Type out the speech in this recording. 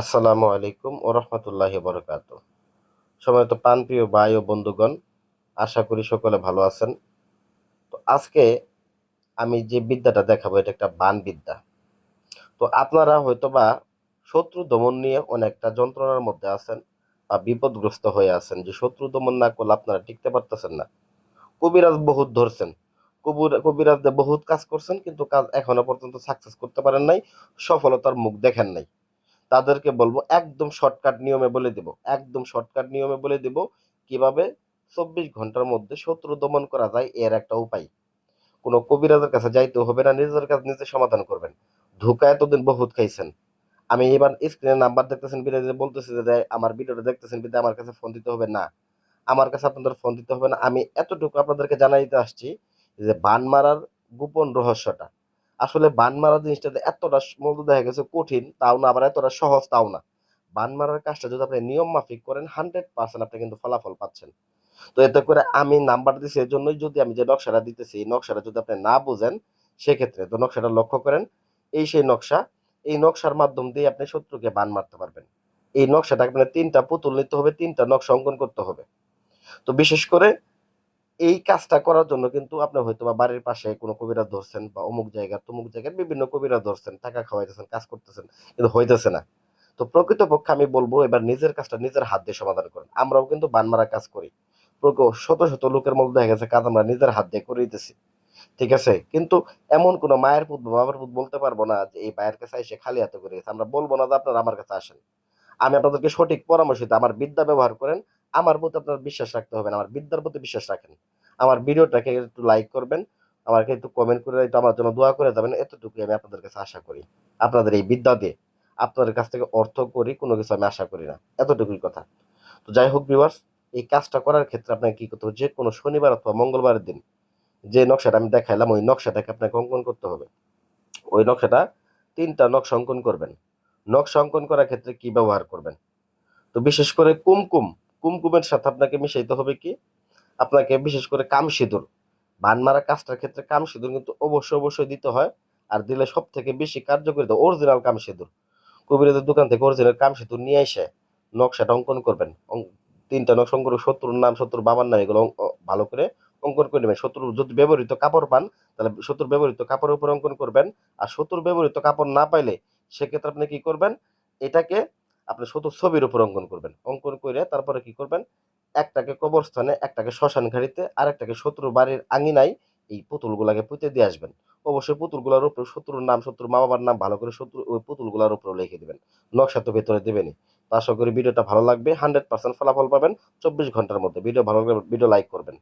আসসালামু আলাইকুম ও রহমতুল্লাহি বরকাত। সময় তো প্রাণপ্রিয় ভাই ও বন্ধুগণ, আশা করি সকলে ভালো আছেন। তো আজকে আমি যে বিদ্যাটা দেখাবো, এটা একটা বান বিদ্যা। তো আপনারা হয়তোবা শত্রু দমন নিয়ে অনেকটা যন্ত্রণার মধ্যে আছেন বা বিপদগ্রস্ত হয়ে আছেন যে শত্রু দমন না করলে আপনারা টিকতে পারতেছেন না। কবিরাজ বহুত ধরছেন। কবুর কবিরাজদের বহুত কাজ করছেন, কিন্তু কাজ এখনও পর্যন্ত সাকসেস করতে পারেন নাই, সফলতার মুখ দেখেন নাই। তাদেরকে বলব, একদম শর্টকাট নিয়মে বলে দেব, একদম শর্টকাট নিয়মে বলে দেব, কীভাবে? চব্বিশ ঘণ্টার মধ্যে শত্রু দমন করা যায়, এর একটা উপায়। কোনো কবিরাজের কাছে যাইতে হবে না, নিজের কাছে নিজে সমাধান করবেন। ধোকা এতদিন বহুত খাইছেন। আমি এবার স্ক্রিনে নাম্বার দেখতেছেন বিরাজে বলতেছি যে আমার ভিডিওটা দেখতেছেন বিদে আমার কাছে ফোন দিতে হবে না। আমার কাছে আপনাদের ফোন দিতে হবে না। আমি এতটুকু আপনাদেরকে জানাই দিতে আসছি যে, বান মারার গোপন রহস্যটা। আসলে বান মারা জিনিসটা যে এতটা মূলত দেখা গেছে কঠিন, তাও না, আবার এতটা সহজ তাও না। বান মারার কাজটা যদি আপনি নিয়ম মাফিক করেন হান্ড্রেড পার্সেন্ট আপনি কিন্তু ফলাফল পাচ্ছেন। তো এতে করে আমি নাম্বার দিছি এর জন্যই যদি আমি যে নকশাটা দিতেছি, এই নকশাটা যদি আপনি না বুঝেন, সেক্ষেত্রে তো নকশাটা লক্ষ্য করেন, এই সেই নকশা, এই নকশার মাধ্যম দিয়ে আপনি শত্রুকে বান মারতে পারবেন। এই নকশাটা আপনার তিনটা পুতুল নিতে হবে, তিনটা নকশা অঙ্কন করতে হবে। তো বিশেষ করে এই কাজটা করার জন্য কিন্তু আপনি হয়তো বা বাড়ির পাশে কোনো কবিরা ধরছেন বা অমুক জায়গা তমুক জায়গায় বিভিন্ন কবিরা ধরছেন, টাকা খাওয়াইতেছেন, কাজ করতেছেন, কিন্তু হইতেছে না। তো প্রকৃতপক্ষে আমি বলব, এবার নিজের কাজটা নিজের হাত দিয়ে সমাধান করেন। আমরাও কিন্তু বান মারা কাজ করি। শত শত লোকের মধ্যে দেখা গেছে কাজ আমরা নিজের হাত দিয়ে করে দিতেছি ঠিক আছে? কিন্তু এমন কোনো মায়ের পুত বাবার পুত বলতে পারব না যে, এই ভাইয়ের কাছে এসে খালি হাতে করে গেছে। আমরা বলব না যে, আপনারা আমার কাছে আসেন। আমি আপনাদেরকে সঠিক পরামর্শ দিতে, আমার বিদ্যা ব্যবহার করেন আমার প্রতি আপনার বিশ্বাস রাখতে হবে আমার বিদ্যার প্রতি বিশ্বাস রাখেন। আমার ভিডিওটাকে একটু লাইক করবেন, আমাকে একটু কমেন্ট করে, একটু আমার জন্য দোয়া করে যাবেন, এতটুকুই আমি আপনাদের কাছে আশা করি। আপনাদের এই বিদ্যা দিয়ে আপনাদের কাছ থেকে অর্থ করি, কোনো কিছু আমি আশা করি না। এতটুকুই কথা। তো যাই হোক ভিউয়ার্স এই কাজটা করার ক্ষেত্রে আপনাকে কী করতে হবে? যে কোনো শনিবার অথবা মঙ্গলবারের দিন যে নকশাটা আমি দেখাইলাম, ওই নকশাটাকে আপনাকে অঙ্কন করতে হবে। ওই নকশাটা তিনটা নকশা অঙ্কন করবেন। নকশা অঙ্কন করার ক্ষেত্রে কি ব্যবহার করবেন? তো বিশেষ করে কুমকুম কুমকুমের সাথে আপনাকে মিশাইতে হবে কি? আপনাকে বিশেষ করে কাম সিঁদুর। বান মারা কাজটার ক্ষেত্রে কাম সিঁদুর কিন্তু অবশ্যই অবশ্যই দিতে হয় আর দিলে সব থেকে বেশি কার্যকরী অরিজিনাল কাম সিঁদুর। কবিরাজের দোকান থেকে অরিজিনাল কাম সিঁদুর নিয়ে এসে নকশাটা অঙ্কন করবেন। তিনটা নকশা, অঙ্কন শত্রুর নাম শত্রুর বাবার নাম, এগুলো ভালো করে অঙ্কন করে নেবেন। শত্রুর যদি ব্যবহৃত কাপড় পান, তাহলে শত্রুর ব্যবহৃত কাপড়ের উপর অঙ্কন করবেন। আর শত্রুর ব্যবহৃত কাপড় না পাইলে সেক্ষেত্রে আপনি কি করবেন? এটাকে আপনি শত্রুর ছবির উপর অঙ্কন করবেন। অঙ্কন করে তারপরে কি করবেন? একটাকে কবরস্থানে, একটাকে শ্মশান ঘাড়িতে আর একটাকে শত্রুর বাড়ির আঙিনায় এই পুতুলগুলাকে পুঁতে দিয়ে আসবেন। অবশ্যই পুতুলগুলোর উপরে শত্রুর নাম, শত্রুর মা বাবার নাম ভালো করে শত্রু, ওই পুতুলগুলোর উপরে লিখে দেবেন। নকশা তো ভেতরে দেবেনি তো আশা করি ভিডিওটা ভালো লাগবে, হান্ড্রেড পার্সেন্ট ফলাফল পাবেন। চব্বিশ ঘণ্টার মধ্যে ভিডিও ভালো লাগলে ভিডিও লাইক করবেন।